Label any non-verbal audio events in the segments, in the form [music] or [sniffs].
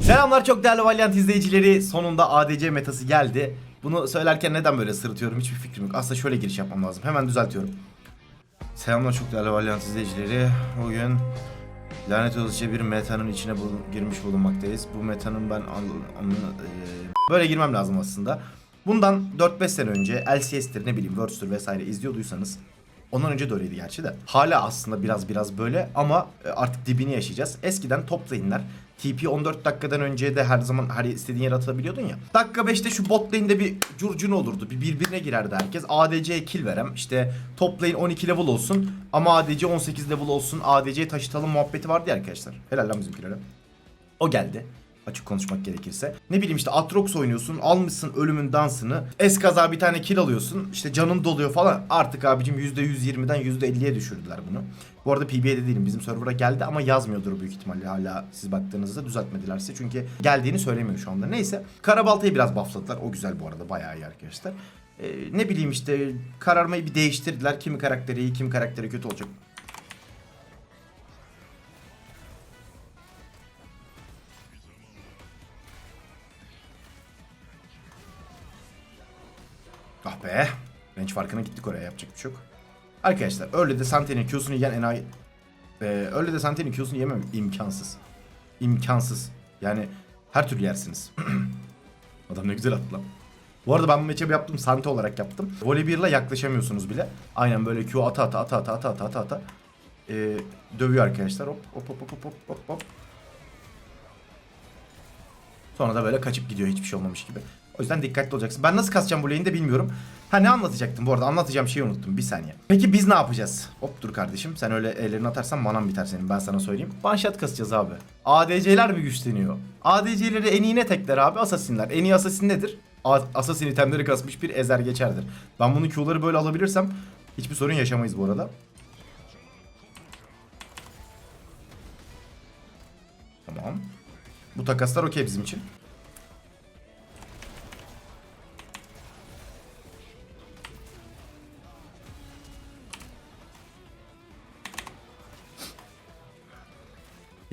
Selamlar çok değerli Valiant izleyicileri. Sonunda ADC metası geldi. Bunu söylerken neden böyle sırıtıyorum hiçbir fikrim yok. Aslında şöyle giriş yapmam lazım. Hemen düzeltiyorum. Selamlar çok değerli Valiant izleyicileri. Bugün lanet olası bir metanın içine girmiş bulunmaktayız. Bu metanın ben eee, böyle girmem lazım aslında. Bundan 4-5 sene önce LCS'tir ne bileyim Words'tür vesaire izliyorduysanız Ondan önce de öyleydi gerçi de. Hala aslında biraz biraz böyle ama e, artık dibini yaşayacağız. Eskiden top lane'ler TP 14 dakikadan önce de her zaman her istediğin yere atabiliyordun ya. Dakika 5'te şu bot lane'de bir curcun olurdu. Bir birbirine girerdi herkes. ADC'ye kill verem. İşte top lane 12 level olsun ama ADC 18 level olsun. ADC'ye taşıtalım muhabbeti vardı ya arkadaşlar. Helal lan bizimkilere. O geldi. Açık konuşmak gerekirse. Ne bileyim işte Atrox oynuyorsun. Almışsın ölümün dansını. Eskaza bir tane kill alıyorsun. İşte canın doluyor falan. Artık abicim %120'den %50'ye düşürdüler bunu. Bu arada PB'de değilim. Bizim server'a geldi ama yazmıyordur büyük ihtimalle hala siz baktığınızda düzeltmedilerse. Çünkü geldiğini söylemiyor şu anda. Neyse. Karabaltayı biraz buffladılar. O güzel bu arada. Bayağı iyi arkadaşlar. Ee, ne bileyim işte kararmayı bir değiştirdiler. Kimi karakteri iyi, kimi karakteri kötü olacak. Eh. Range farkına gittik oraya yapacak bir şey yok. Arkadaşlar öyle de Sante'nin Q'sunu yiyen enayi... Ee, öyle de Sante'nin Q'sunu yemem imkansız. İmkansız. Yani her türlü yersiniz. [clears throat] Adam ne güzel attı lan. Bu arada ben bu matchup'ı yaptım. Sante olarak yaptım. Voley yaklaşamıyorsunuz bile. Aynen böyle Q ata ata ata ata ata ata ata. ata. Ee, dövüyor arkadaşlar. Hop hop hop hop hop hop hop. Sonra da böyle kaçıp gidiyor hiçbir şey olmamış gibi. O yüzden dikkatli olacaksın. Ben nasıl kasacağım bu lane'i de bilmiyorum. Ha ne anlatacaktım bu arada anlatacağım şeyi unuttum bir saniye. Peki biz ne yapacağız? Hop dur kardeşim sen öyle ellerini atarsan manan biter senin ben sana söyleyeyim. Shot kasacağız abi. ADC'ler mi güçleniyor? ADC'leri en iyi ne tekler abi? Assassin'ler. En iyi assassin nedir? A- Assassin itemleri kasmış bir ezer geçerdir. Ben bunu Q'ları böyle alabilirsem hiçbir sorun yaşamayız bu arada. Tamam. Bu takaslar okey bizim için.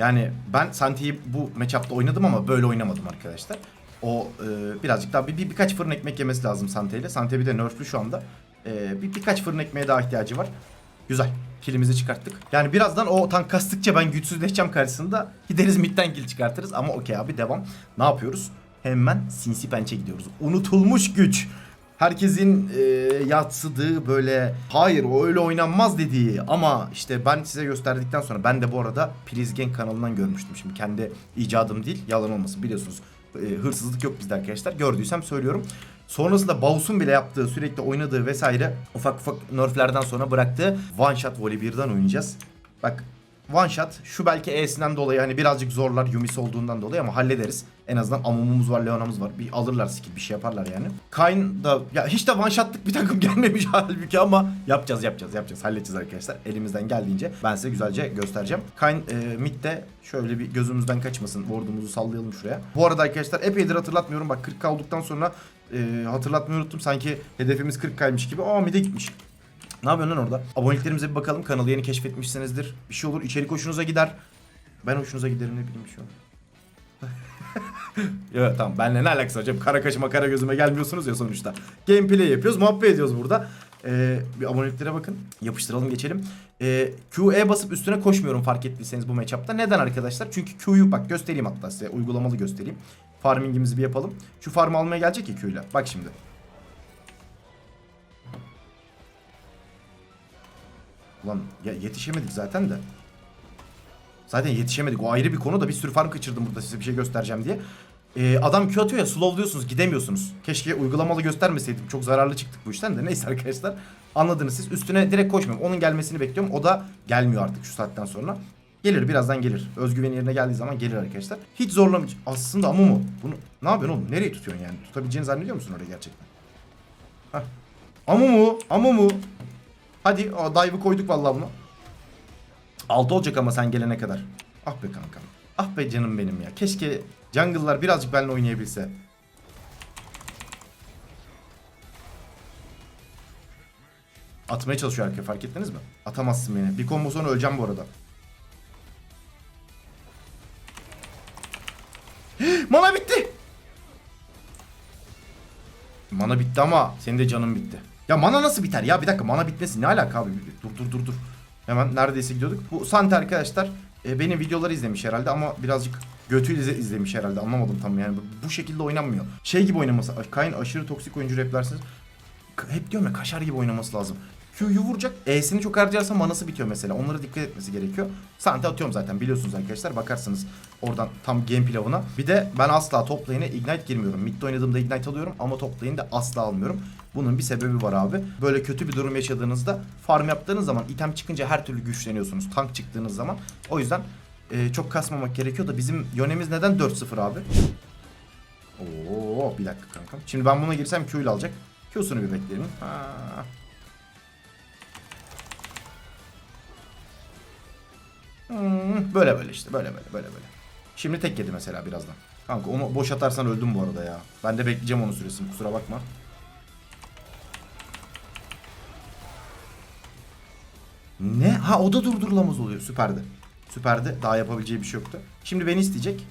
Yani ben Santi'yi bu matchup'ta oynadım ama böyle oynamadım arkadaşlar. O e, birazcık daha bir, bir birkaç fırın ekmek yemesi lazım Sante ile. Sante bir de nerflü şu anda. E, bir birkaç fırın ekmeğe daha ihtiyacı var. Güzel. Kilimizi çıkarttık. Yani birazdan o tank kastıkça ben güçsüzleşeceğim karşısında. Gideriz midden kill çıkartırız ama okey abi devam. Ne yapıyoruz? Hemen sinsi pençe gidiyoruz. Unutulmuş güç. Herkesin e, yatsıdığı böyle hayır o öyle oynanmaz dediği ama işte ben size gösterdikten sonra ben de bu arada Prizgen kanalından görmüştüm. Şimdi kendi icadım değil yalan olmasın biliyorsunuz e, hırsızlık yok bizde arkadaşlar gördüysem söylüyorum. Sonrasında Bows'un bile yaptığı sürekli oynadığı vesaire ufak ufak nerflerden sonra bıraktığı one shot voley birden oynayacağız. Bak one shot şu belki E'sinden dolayı hani birazcık zorlar Yumis olduğundan dolayı ama hallederiz. En azından Amumumuz var, Leona'mız var. Bir alırlar skill bir şey yaparlar yani. Kayn da ya hiç de one shot'lık bir [laughs] takım gelmemiş halbuki ama yapacağız yapacağız yapacağız halledeceğiz arkadaşlar. Elimizden geldiğince ben size güzelce göstereceğim. Kayn e, midde şöyle bir gözümüzden kaçmasın. Ward'umuzu sallayalım şuraya. Bu arada arkadaşlar epeydir hatırlatmıyorum. Bak 40 olduktan sonra e, hatırlatmayı unuttum. Sanki hedefimiz 40 kaymış gibi. Aa mid'e gitmiş. Ne yapıyorsun lan orada? Aboneliklerimize bir bakalım. Kanalı yeni keşfetmişsinizdir. Bir şey olur. içerik hoşunuza gider. Ben hoşunuza giderim ne bileyim şey olur. evet tamam benle ne alakası hocam kara kaşıma kara gözüme gelmiyorsunuz ya sonuçta. Gameplay yapıyoruz muhabbet ediyoruz burada. Ee, bir aboneliklere bakın yapıştıralım geçelim. Ee, Q'e basıp üstüne koşmuyorum fark ettiyseniz bu matchup'ta. Neden arkadaşlar? Çünkü Q'yu bak göstereyim hatta size uygulamalı göstereyim. Farmingimizi bir yapalım. Şu farmı almaya gelecek ya Q'yla. Bak şimdi. Ulan ya yetişemedik zaten de. Zaten yetişemedik. O ayrı bir konu da bir sürü farm kaçırdım burada size bir şey göstereceğim diye. Ee, adam Q atıyor ya slowluyorsunuz gidemiyorsunuz. Keşke uygulamalı göstermeseydim. Çok zararlı çıktık bu işten de. Neyse arkadaşlar. Anladınız siz. Üstüne direkt koşmuyorum. Onun gelmesini bekliyorum. O da gelmiyor artık şu saatten sonra. Gelir birazdan gelir. Özgüveni yerine geldiği zaman gelir arkadaşlar. Hiç zorlamayacak. Aslında ama mu? Bunu ne yapıyorsun oğlum? Nereye tutuyorsun yani? Tutabileceğini zannediyor musun oraya gerçekten? Hah. Amu mu? Amu mu? Hadi o dive'ı koyduk vallahi bunu. 6 olacak ama sen gelene kadar. Ah be kankam. Ah be canım benim ya. Keşke jungle'lar birazcık benimle oynayabilse. Atmaya çalışıyor arkaya fark ettiniz mi? Atamazsın beni. Bir combo sonra öleceğim bu arada. [gasps] Mana bitti. Mana bitti ama senin de canın bitti. Ya mana nasıl biter ya? Bir dakika mana bitmesi ne alaka abi? Dur dur dur dur. Hemen neredeyse gidiyorduk. Bu Sante arkadaşlar e, benim videoları izlemiş herhalde ama birazcık götüyle izle- izlemiş herhalde. Anlamadım tam yani. Bu- şekilde oynanmıyor. Şey gibi oynaması. Kayn aşırı toksik oyuncu replersiniz. K- Hep diyorum ya kaşar gibi oynaması lazım. Q'yu vuracak. E'sini çok harcarsa manası bitiyor mesela. Onlara dikkat etmesi gerekiyor. Sante atıyorum zaten biliyorsunuz arkadaşlar. Bakarsınız oradan tam game pilavına. Bir de ben asla top lane'e ignite girmiyorum. Mid'de oynadığımda ignite alıyorum ama top lane'de asla almıyorum. Bunun bir sebebi var abi. Böyle kötü bir durum yaşadığınızda farm yaptığınız zaman item çıkınca her türlü güçleniyorsunuz. Tank çıktığınız zaman. O yüzden e, çok kasmamak gerekiyor da bizim yönemiz neden 4-0 abi? Oo bir dakika kankam. Şimdi ben buna girsem Q alacak. Q'sunu bir bekleyelim. Ha. Hmm, böyle böyle işte böyle böyle böyle böyle. Şimdi tek yedi mesela birazdan. Kanka onu boş atarsan öldüm bu arada ya. Ben de bekleyeceğim onun süresini kusura bakma. Ne? Ha o da durdurulamaz oluyor. Süperdi. Süperdi. Daha yapabileceği bir şey yoktu. Şimdi beni isteyecek.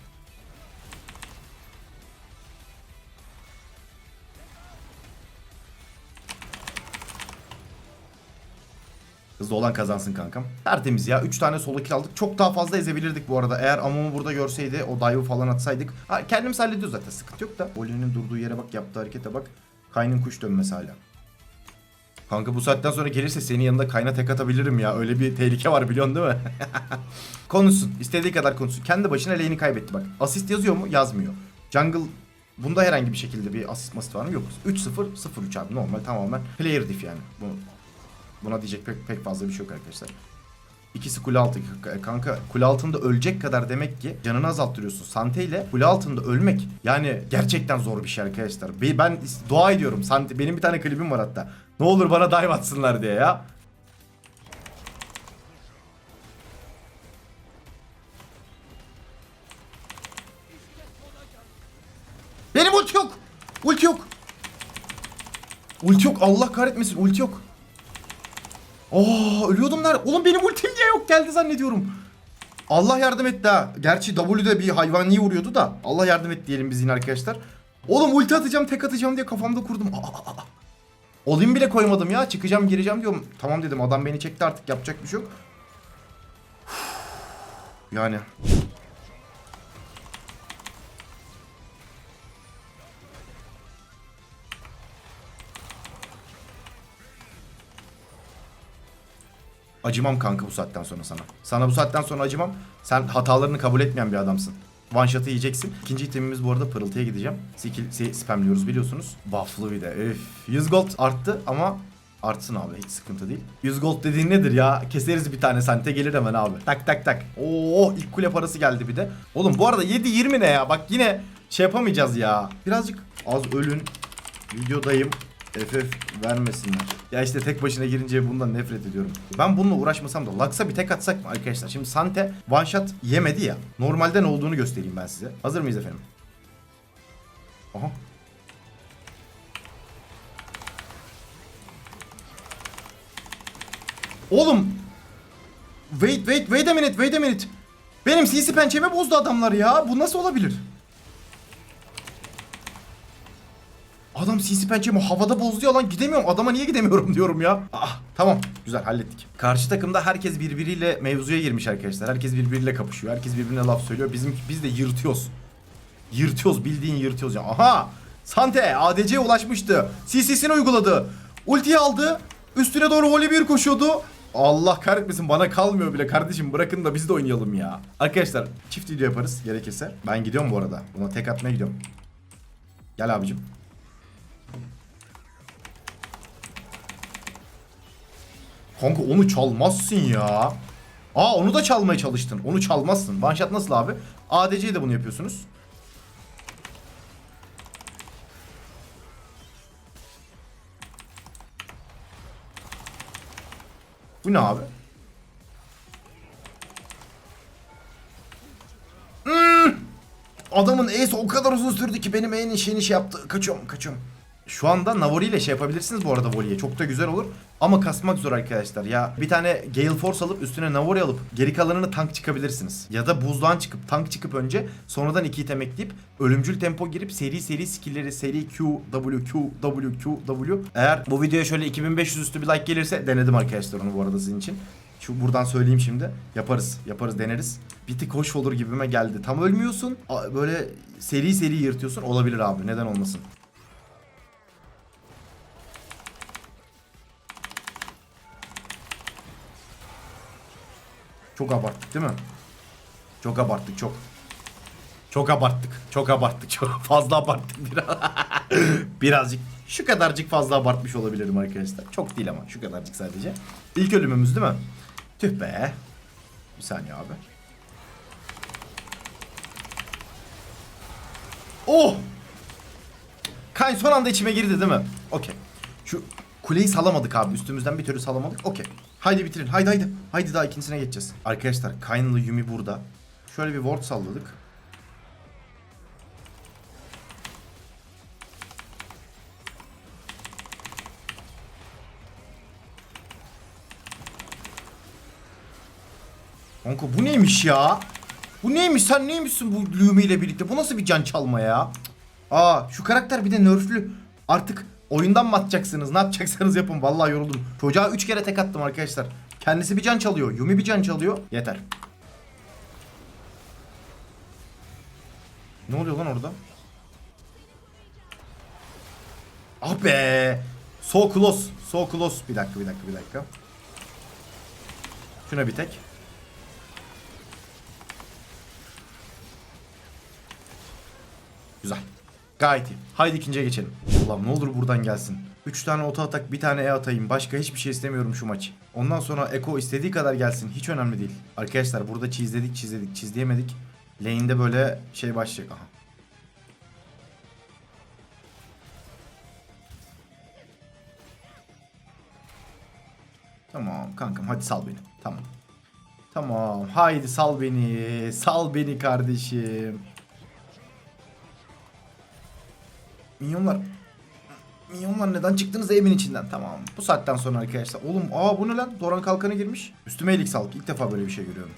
Hızlı olan kazansın kankam. Tertemiz ya. 3 tane solo kill aldık. Çok daha fazla ezebilirdik bu arada. Eğer Amumu burada görseydi o dive'ı falan atsaydık. Ha, kendimiz hallediyoruz zaten. Sıkıntı yok da. Oli'nin durduğu yere bak. Yaptığı harekete bak. Kayn'ın kuş dönmesi hala. Kanka bu saatten sonra gelirse senin yanında kayna tek atabilirim ya. Öyle bir tehlike var biliyorsun değil mi? [laughs] konuşsun. İstediği kadar konuşsun. Kendi başına lane'i kaybetti bak. Asist yazıyor mu? Yazmıyor. Jungle bunda herhangi bir şekilde bir asist masist var mı? Yok. 3-0, 0-3 abi. Normal tamamen player diff yani. Bu, buna diyecek pek, pek fazla bir şey yok arkadaşlar. İkisi kule altı. Kanka kule altında ölecek kadar demek ki canını azalttırıyorsun. Sante ile kule altında ölmek yani gerçekten zor bir şey arkadaşlar. Be- Ben dua ediyorum. Sante, benim bir tane klibim var hatta. Ne olur bana dive atsınlar diye ya. Benim ulti yok. Ulti yok. Ulti yok. Allah kahretmesin. Ulti yok. Aa ölüyordum nerede? Oğlum benim ultim niye yok geldi zannediyorum. Allah yardım etti ha. Gerçi W'de bir hayvani vuruyordu da. Allah yardım et diyelim biz yine arkadaşlar. Oğlum ulti atacağım tek atacağım diye kafamda kurdum. Aa. Olayım bile koymadım ya. Çıkacağım gireceğim diyorum. Tamam dedim adam beni çekti artık yapacak bir şey yok. Yani. Acımam kanka bu saatten sonra sana. Sana bu saatten sonra acımam. Sen hatalarını kabul etmeyen bir adamsın. One shot'ı yiyeceksin. İkinci itemimiz bu arada pırıltıya gideceğim. Skill spamliyoruz biliyorsunuz. Buff'lı bir de. Öf. 100 gold arttı ama artsın abi hiç sıkıntı değil. 100 gold dediğin nedir ya? Keseriz bir tane sente gelir hemen abi. Tak tak tak. Oo ilk kule parası geldi bir de. Oğlum bu arada 7-20 ne ya? Bak yine şey yapamayacağız ya. Birazcık az ölün. Videodayım. FF vermesinler. Ya işte tek başına girince bundan nefret ediyorum. Ben bununla uğraşmasam da Lux'a bir tek atsak mı arkadaşlar? Şimdi Sante one shot yemedi ya. Normalde ne olduğunu göstereyim ben size. Hazır mıyız efendim? Aha. Oğlum. Wait wait wait a minute wait a minute. Benim CC pençemi bozdu adamlar ya. Bu nasıl olabilir? Adam CC pençemi havada bozdu ya lan gidemiyorum. Adama niye gidemiyorum [laughs] diyorum ya. Ah tamam güzel hallettik. Karşı takımda herkes birbiriyle mevzuya girmiş arkadaşlar. Herkes birbiriyle kapışıyor. Herkes birbirine laf söylüyor. Bizim biz de yırtıyoruz. Yırtıyoruz bildiğin yırtıyoruz ya. Aha! Sante ADC'ye ulaşmıştı. CC'sini uyguladı. Ultiyi aldı. Üstüne doğru voley bir koşuyordu. Allah kahretmesin bana kalmıyor bile kardeşim bırakın da biz de oynayalım ya. Arkadaşlar çift video yaparız gerekirse. Ben gidiyorum bu arada. Buna tek atmaya gidiyorum. Gel abicim. Kanka onu çalmazsın ya. Aa onu da çalmaya çalıştın. Onu çalmazsın. One shot nasıl abi? ADC'ye de bunu yapıyorsunuz. Bu ne abi? Hmm. Adamın Ace o kadar uzun sürdü ki benim en işini şey yaptı. Kaçıyorum kaçıyorum. Şu anda Navori ile şey yapabilirsiniz bu arada Voli'ye. Çok da güzel olur. Ama kasmak zor arkadaşlar. Ya bir tane Gale Force alıp üstüne Navori alıp geri kalanını tank çıkabilirsiniz. Ya da buzluğan çıkıp tank çıkıp önce sonradan iki item ekleyip ölümcül tempo girip seri seri skill'leri seri Q, W, Q, W, Q, W. Eğer bu videoya şöyle 2500 üstü bir like gelirse denedim arkadaşlar onu bu arada sizin için. Şu buradan söyleyeyim şimdi. Yaparız. Yaparız deneriz. Bir tık hoş olur gibime geldi. Tam ölmüyorsun. Böyle seri seri yırtıyorsun. Olabilir abi. Neden olmasın? Çok abarttık değil mi? Çok abarttık çok. Çok abarttık. Çok abarttık. Çok [laughs] fazla abarttık biraz. [laughs] Birazcık şu kadarcık fazla abartmış olabilirim arkadaşlar. Çok değil ama şu kadarcık sadece. İlk ölümümüz değil mi? Tüh be. Bir saniye abi. Oh! Kayn son anda içime girdi değil mi? Okey. Şu kuleyi salamadık abi. Üstümüzden bir türlü salamadık. Okey. Haydi bitirin. Haydi haydi. Haydi daha ikincisine geçeceğiz. Arkadaşlar Kayn'la Yumi burada. Şöyle bir ward salladık. Kanka bu neymiş ya? Bu neymiş? Sen neymişsin bu Lumi ile birlikte? Bu nasıl bir can çalma ya? Aa şu karakter bir de nerflü. Artık oyundan mı atacaksınız? Ne yapacaksanız yapın. Vallahi yoruldum. Çocuğa 3 kere tek attım arkadaşlar. Kendisi bir can çalıyor. Yumi bir can çalıyor. Yeter. Ne oluyor lan orada? Ah be. So close. So close. Bir dakika bir dakika bir dakika. Şuna bir tek. Güzel. Gayet iyi. Haydi ikinciye geçelim. Allah'ım ne olur buradan gelsin. 3 tane oto atak bir tane E atayım. Başka hiçbir şey istemiyorum şu maç. Ondan sonra Eko istediği kadar gelsin. Hiç önemli değil. Arkadaşlar burada çizledik çizledik çizleyemedik. Lane'de böyle şey başlayacak. Aha. Tamam kankam hadi sal beni. Tamam. Tamam haydi sal beni. Sal beni kardeşim. Minyonlar. Minyonlar neden çıktınız evin içinden? Tamam. Bu saatten sonra arkadaşlar. Oğlum aa bu ne lan? Doran kalkanı girmiş. Üstüme iyilik sağlık. İlk defa böyle bir şey görüyorum.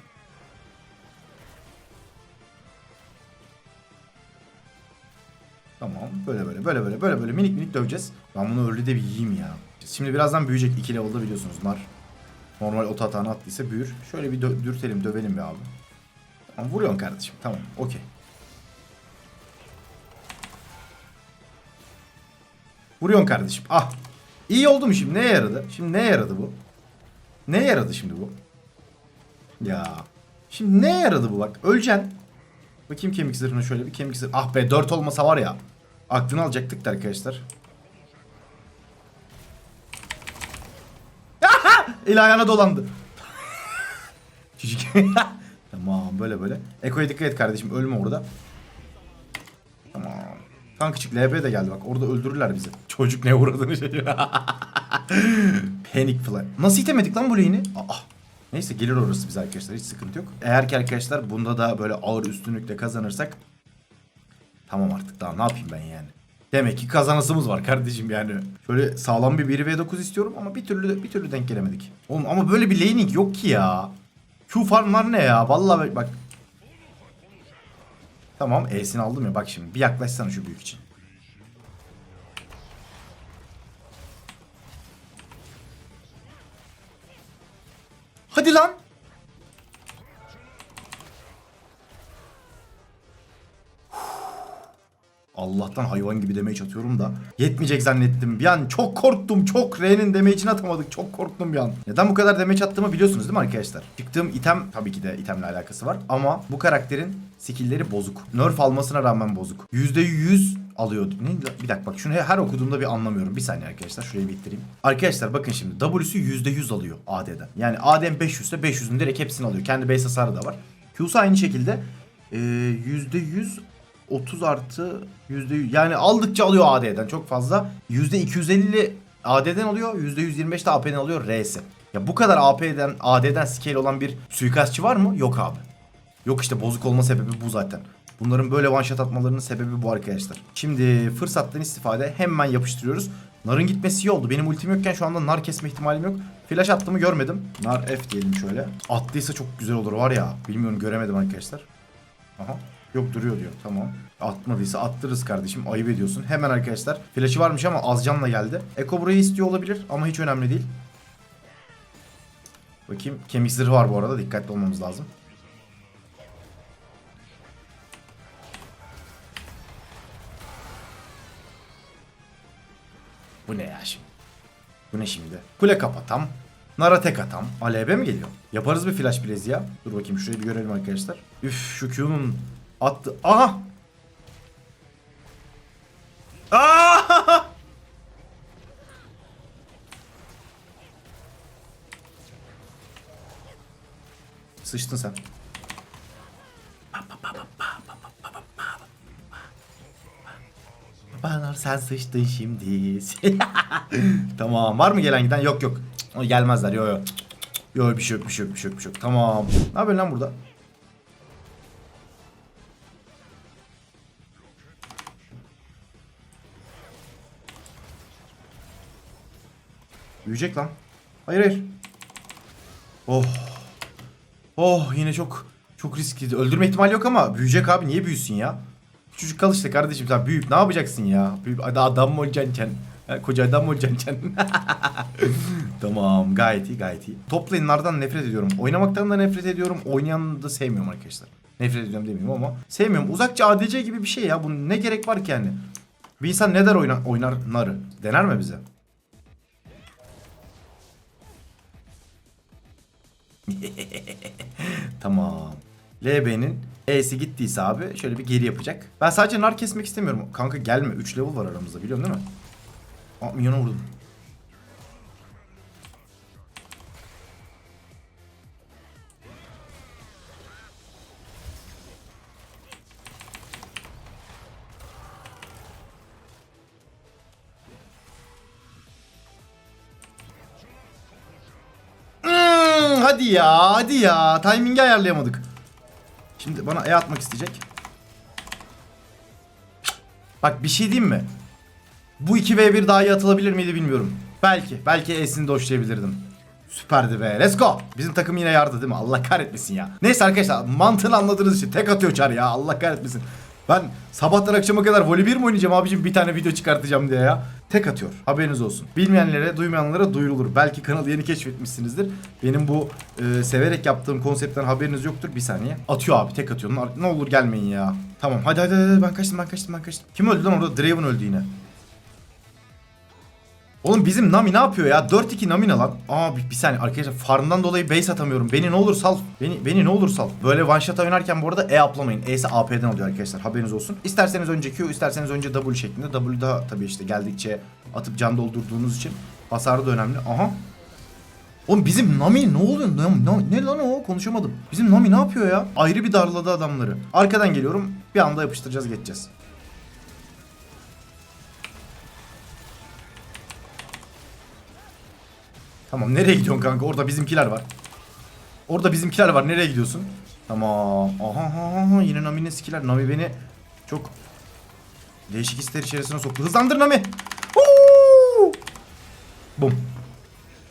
Tamam. Böyle böyle böyle böyle böyle böyle minik minik döveceğiz. Ben bunu öyle de bir yiyeyim ya. Şimdi birazdan büyüyecek. 2 level'da biliyorsunuz. Nar normal ota atağını attıysa büyür. Şöyle bir dö- dürtelim dövelim bir abi. Tamam vuruyorsun kardeşim. Tamam. Okey. Vuruyorsun kardeşim. Ah. İyi oldu mu şimdi? Neye yaradı? Şimdi neye yaradı bu? Neye yaradı şimdi bu? Ya. Şimdi neye yaradı bu bak? Öleceksin. Bakayım kemik zırhına şöyle bir kemik zırh. Ah be 4 olmasa var ya. Aklını alacaktık da arkadaşlar. [laughs] El dolandı. [laughs] [laughs] Tamam böyle böyle. Eko'ya dikkat et kardeşim ölme orada. Tamam. Kanka çık LB de geldi bak orada öldürürler bizi. Çocuk ne uğradığını şaşırıyor. [laughs] Panic plan. Nasıl itemedik lan bu lane'i? Aa. Neyse gelir orası bize arkadaşlar hiç sıkıntı yok. Eğer ki arkadaşlar bunda da böyle ağır üstünlükle kazanırsak Tamam artık daha ne yapayım ben yani. Demek ki kazanasımız var kardeşim yani. Şöyle sağlam bir 1v9 istiyorum ama bir türlü bir türlü denk gelemedik. Oğlum ama böyle bir laning yok ki ya. Q farmlar ne ya? Vallahi bak. Tamam E'sini aldım ya bak şimdi. Bir yaklaşsana şu büyük için. Hadi lan. Allah'tan hayvan gibi damage atıyorum da yetmeyecek zannettim. Bir an çok korktum. Çok R'nin damage'ini atamadık. Çok korktum bir an. Neden bu kadar damage attığımı biliyorsunuz değil mi arkadaşlar? Çıktığım item tabii ki de itemle alakası var. Ama bu karakterin skill'leri bozuk. Nerf almasına rağmen bozuk. %100 alıyor. Ne? Bir dakika bak şunu her okuduğumda bir anlamıyorum. Bir saniye arkadaşlar şurayı bitireyim. Arkadaşlar bakın şimdi W'su %100 alıyor AD'den. Yani AD'm 500 ise 500'ün direkt hepsini alıyor. Kendi base hasarı da var. Q'su aynı şekilde e, %100 30 artı yüzde yani aldıkça alıyor AD'den çok fazla. Yüzde 250 AD'den alıyor. Yüzde 125 de AP'den alıyor R'si. Ya bu kadar AP'den AD'den scale olan bir suikastçı var mı? Yok abi. Yok işte bozuk olma sebebi bu zaten. Bunların böyle one shot atmalarının sebebi bu arkadaşlar. Şimdi fırsattan istifade hemen yapıştırıyoruz. Nar'ın gitmesi iyi oldu. Benim ultim yokken şu anda nar kesme ihtimalim yok. Flash attığımı görmedim. Nar F diyelim şöyle. Attıysa çok güzel olur var ya. Bilmiyorum göremedim arkadaşlar. Aha. Yok duruyor diyor. Tamam. Atmadıysa attırırız kardeşim. Ayıp ediyorsun. Hemen arkadaşlar. Flash'ı varmış ama az canla geldi. Eko burayı istiyor olabilir ama hiç önemli değil. Bakayım. Kemik zırhı var bu arada. Dikkatli olmamız lazım. Bu ne ya şimdi? Bu ne şimdi? Kule kapatam. Nara tek atam. ALB mi geliyor? Yaparız bir flash blaze ya. Dur bakayım şurayı bir görelim arkadaşlar. Üf şu Q'nun attı. Aha! Aa! [laughs] Sıçtın sen. Bana sen sıçtın şimdi. [laughs] tamam. Var mı gelen giden? Yok yok. Cık, Gelmezler. Yok yok. Şey yok bir şey yok bir şey yok bir şey yok. Tamam. Ne yapıyorsun lan burada? Büyüyecek lan. Hayır hayır. Oh. Oh yine çok çok riskli. Öldürme ihtimali yok ama büyüyecek abi. Niye büyüsün ya? Çocuk kal işte kardeşim sen büyüyüp ne yapacaksın ya? Büyüyüp adam mı olacaksın Koca adam mı olacaksın [laughs] tamam gayet iyi gayet iyi. Top lane'lardan nefret ediyorum. Oynamaktan da nefret ediyorum. Oynayanı da sevmiyorum arkadaşlar. Nefret ediyorum demiyorum ama sevmiyorum. Uzakça ADC gibi bir şey ya. Bunun ne gerek var ki yani? Bir insan ne der oynar, oynar narı? Dener mi bize? [laughs] Tamam. LB'nin E'si gittiyse abi şöyle bir geri yapacak. Ben sadece nar kesmek istemiyorum. Kanka gelme. 3 level var aramızda biliyorsun değil mi? Aa milyona vurdum. Hadi ya, hadi ya. Timing'i ayarlayamadık. Şimdi bana E atmak isteyecek. Bak bir şey diyeyim mi? Bu 2v1 daha iyi atılabilir miydi bilmiyorum. Belki. Belki E'sini doşlayabilirdim. Süperdi be. Let's go. Bizim takım yine yardı değil mi? Allah kahretmesin ya. Neyse arkadaşlar mantığını anladığınız için tek atıyor çar ya. Allah kahretmesin. Ben sabahtan akşama kadar voley 1 mi oynayacağım abicim bir tane video çıkartacağım diye ya. Tek atıyor. Haberiniz olsun. Bilmeyenlere, duymayanlara duyurulur. Belki kanalı yeni keşfetmişsinizdir. Benim bu e, severek yaptığım konseptten haberiniz yoktur. Bir saniye. Atıyor abi tek atıyor. Ne olur gelmeyin ya. Tamam hadi hadi hadi ben kaçtım ben kaçtım ben kaçtım. Kim öldü lan orada? Draven öldü yine. Oğlum bizim Nami ne yapıyor ya? 4-2 Nami ne lan? Aa bir, saniye arkadaşlar farmdan dolayı base atamıyorum. Beni ne olur sal. Beni beni ne olur sal. Böyle one shot oynarken bu arada E aplamayın. E'si AP'den oluyor arkadaşlar. Haberiniz olsun. İsterseniz önce Q, isterseniz önce W şeklinde. W da tabii işte geldikçe atıp can doldurduğunuz için hasarı da önemli. Aha. Oğlum bizim Nami ne oluyor? Ne, ne lan o? Konuşamadım. Bizim Nami ne yapıyor ya? Ayrı bir darladı adamları. Arkadan geliyorum. Bir anda yapıştıracağız geçeceğiz. Tamam nereye gidiyorsun kanka? Orada bizimkiler var. Orada bizimkiler var. Nereye gidiyorsun? Tamam. Aha, aha, aha. yine Nami'nin skiller. Nami beni çok değişik hisler içerisine soktu. Hızlandır Nami. Huu! Bum.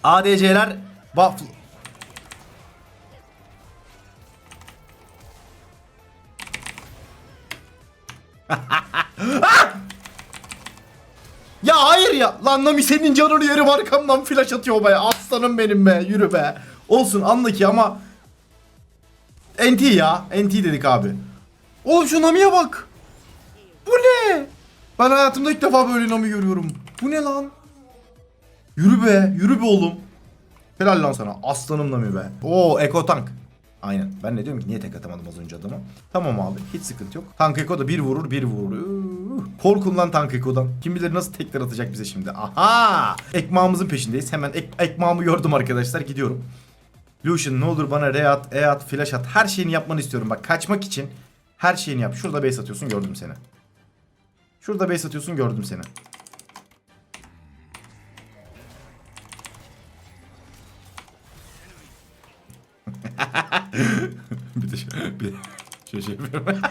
ADC'ler buff. Lan Nami senin canını yerim arkamdan flash atıyor be. Aslanım benim be. Yürü be. Olsun anla ki ama NT ya. NT dedik abi. Oğlum şu Nami'ye bak. Bu ne? Ben hayatımda ilk defa böyle Nami görüyorum. Bu ne lan? Yürü be. Yürü be oğlum. Helal lan sana. Aslanım Nami be. Oo Eko Tank. Aynen. Ben ne diyorum ki niye tek atamadım az önce adama. Tamam abi. Hiç sıkıntı yok. Tank Eko da bir vurur bir vurur. Korkun lan Tank Eko'dan. Kim bilir nasıl tekler atacak bize şimdi. Aha. Ekmağımızın peşindeyiz. Hemen ek, ekmağımı gördüm arkadaşlar. Gidiyorum. Lucian ne olur bana re at, e at, flash at. Her şeyini yapmanı istiyorum. Bak kaçmak için her şeyini yap. Şurada base atıyorsun gördüm seni. Şurada base atıyorsun gördüm seni. [laughs] bir de şöyle, bir, şöyle şey yapıyorum. [laughs]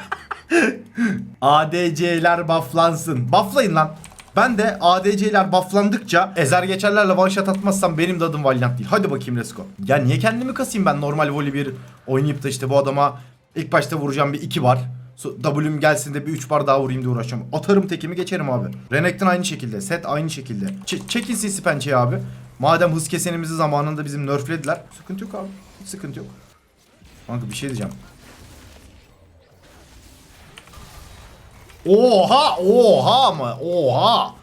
ADC'ler bufflansın. Bufflayın lan. Ben de ADC'ler bufflandıkça ezer geçerlerle one shot atmazsam benim de adım Valiant değil. Hadi bakayım let's go. Ya niye kendimi kasayım ben normal volley bir oynayıp da işte bu adama ilk başta vuracağım bir 2 var. So- W'm gelsin de bir 3 bar daha vurayım diye uğraşacağım. Atarım tekimi geçerim abi. Renekton aynı şekilde. Set aynı şekilde. Ç- çekin sinsi pençeyi abi. Madem hız kesenimizi zamanında bizim nerflediler. Sıkıntı yok abi. Sıkıntı yok. Kanka bir şey diyeceğim. Oha oha ama oha.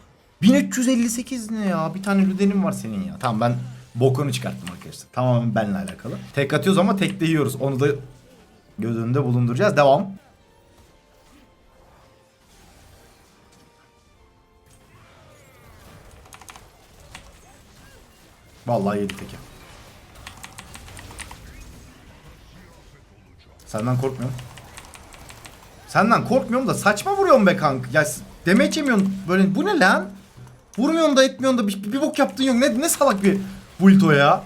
1358 ne ya? Bir tane lüdenim var senin ya. Tamam ben bokunu çıkarttım arkadaşlar. Tamamen benimle alakalı. Tek atıyoruz ama tek de yiyoruz. Onu da göz önünde bulunduracağız. Devam. Vallahi yedi teki. Senden korkmuyorum. Senden korkmuyorum da saçma vuruyorsun be kanka. Ya demeç yemiyorsun böyle bu ne lan? Vurmuyorsun da etmiyorsun da bir, bir bok yaptığın yok. Ne, ne salak bir build ya.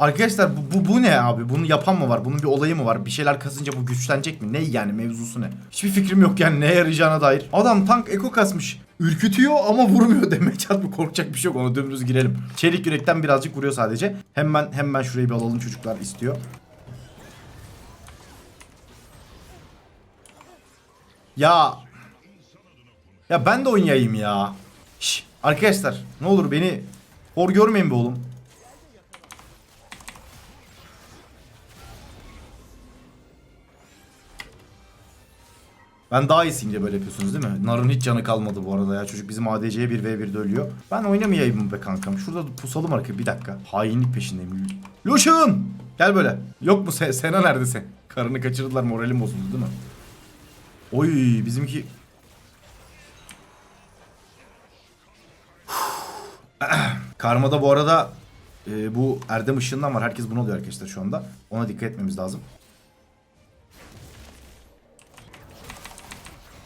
Arkadaşlar bu, bu, bu ne abi? Bunu yapan mı var? Bunun bir olayı mı var? Bir şeyler kasınca bu güçlenecek mi? Ne yani mevzusu ne? Hiçbir fikrim yok yani neye yarayacağına dair. Adam tank eko kasmış. Ürkütüyor ama vurmuyor [laughs] demek mı? Korkacak bir şey yok ona dümdüz girelim. Çelik yürekten birazcık vuruyor sadece. Hemen hemen şurayı bir alalım çocuklar istiyor. Ya ya ben de oynayayım ya. Şş, arkadaşlar ne olur beni hor görmeyin be oğlum. Ben daha iyisiyim diye böyle yapıyorsunuz değil mi? Nar'ın hiç canı kalmadı bu arada ya. Çocuk bizim ADC'ye 1v1'de ölüyor. Ben oynamayayım be kankam. Şurada pusalım arka bir dakika. Hainlik peşindeyim. Lucian! Gel böyle. Yok mu Se Sena nerede sen? Karını kaçırdılar moralim bozuldu değil mi? Oy bizimki [sniffs] Karmada bu arada e, bu Erdem ışığından var. Herkes bunu oluyor arkadaşlar şu anda. Ona dikkat etmemiz lazım.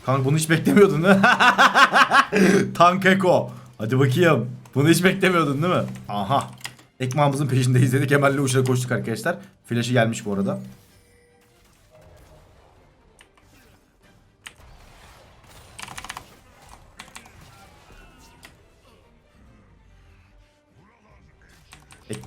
Kanka bunu hiç beklemiyordun değil mi? [laughs] Tank Eko. Hadi bakayım. Bunu hiç beklemiyordun değil mi? Aha. Ekmağımızın peşindeyiz dedik. Hemen uçuna koştuk arkadaşlar. Flash'ı gelmiş bu arada.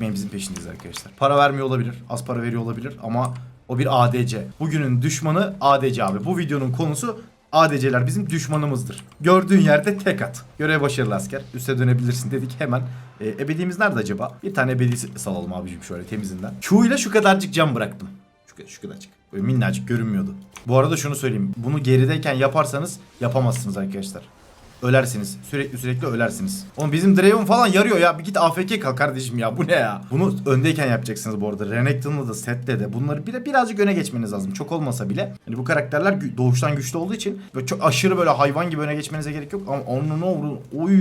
Ekmeğimizin peşindeyiz arkadaşlar. Para vermiyor olabilir, az para veriyor olabilir ama o bir ADC. Bugünün düşmanı ADC abi. Bu videonun konusu ADC'ler bizim düşmanımızdır. Gördüğün yerde tek at. Görev başarılı asker. Üste dönebilirsin dedik hemen. E, ebediğimiz nerede acaba? Bir tane ebedi salalım abicim şöyle temizinden. Q ile şu kadarcık cam bıraktım. Şu, şu kadarcık. Böyle minnacık görünmüyordu. Bu arada şunu söyleyeyim. Bunu gerideyken yaparsanız yapamazsınız arkadaşlar. Ölersiniz. Sürekli sürekli ölersiniz. Oğlum bizim Draven falan yarıyor ya. Bir git AFK kal kardeşim ya. Bu ne ya? Bunu öndeyken yapacaksınız bu arada. Renekton'la da Set'le de. Bunları bir, birazcık öne geçmeniz lazım. Çok olmasa bile. Hani bu karakterler doğuştan güçlü olduğu için böyle çok aşırı böyle hayvan gibi öne geçmenize gerek yok. Ama onu ne olur. Oy.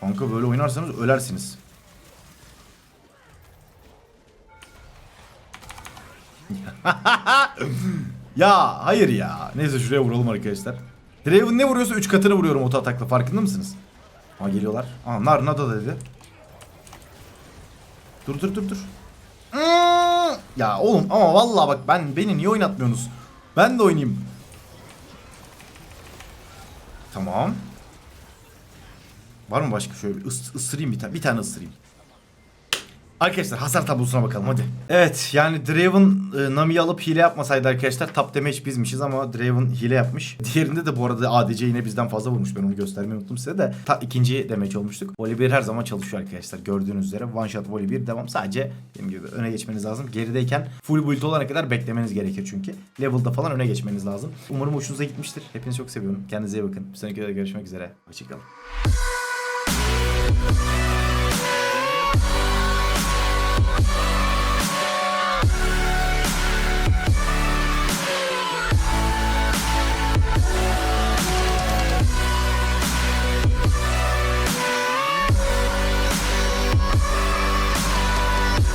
Kanka böyle oynarsanız ölersiniz. [laughs] Ya hayır ya. Neyse şuraya vuralım arkadaşlar. Draven ne vuruyorsa 3 katını vuruyorum oto atakla. Farkında mısınız? Ha geliyorlar. Aa nar nada dedi. Dur dur dur dur. Hmm. Ya oğlum ama vallahi bak ben beni niye oynatmıyorsunuz? Ben de oynayayım. Tamam. Var mı başka şöyle bir ıs- ısırayım bir tane. Bir tane ısırayım. Arkadaşlar hasar tablosuna bakalım hadi. Evet yani Draven e, Nami'yi alıp hile yapmasaydı arkadaşlar top damage bizmişiz ama Draven hile yapmış. Diğerinde de bu arada ADC yine bizden fazla vurmuş ben onu göstermeyi unuttum size de. Ta ikinci damage olmuştuk. Volley 1 her zaman çalışıyor arkadaşlar gördüğünüz üzere. One shot volley 1 devam sadece dediğim gibi öne geçmeniz lazım. Gerideyken full build olana kadar beklemeniz gerekir çünkü. Level'da falan öne geçmeniz lazım. Umarım hoşunuza gitmiştir. Hepinizi çok seviyorum. Kendinize iyi bakın. Bir sonraki videoda görüşmek üzere. Hoşçakalın.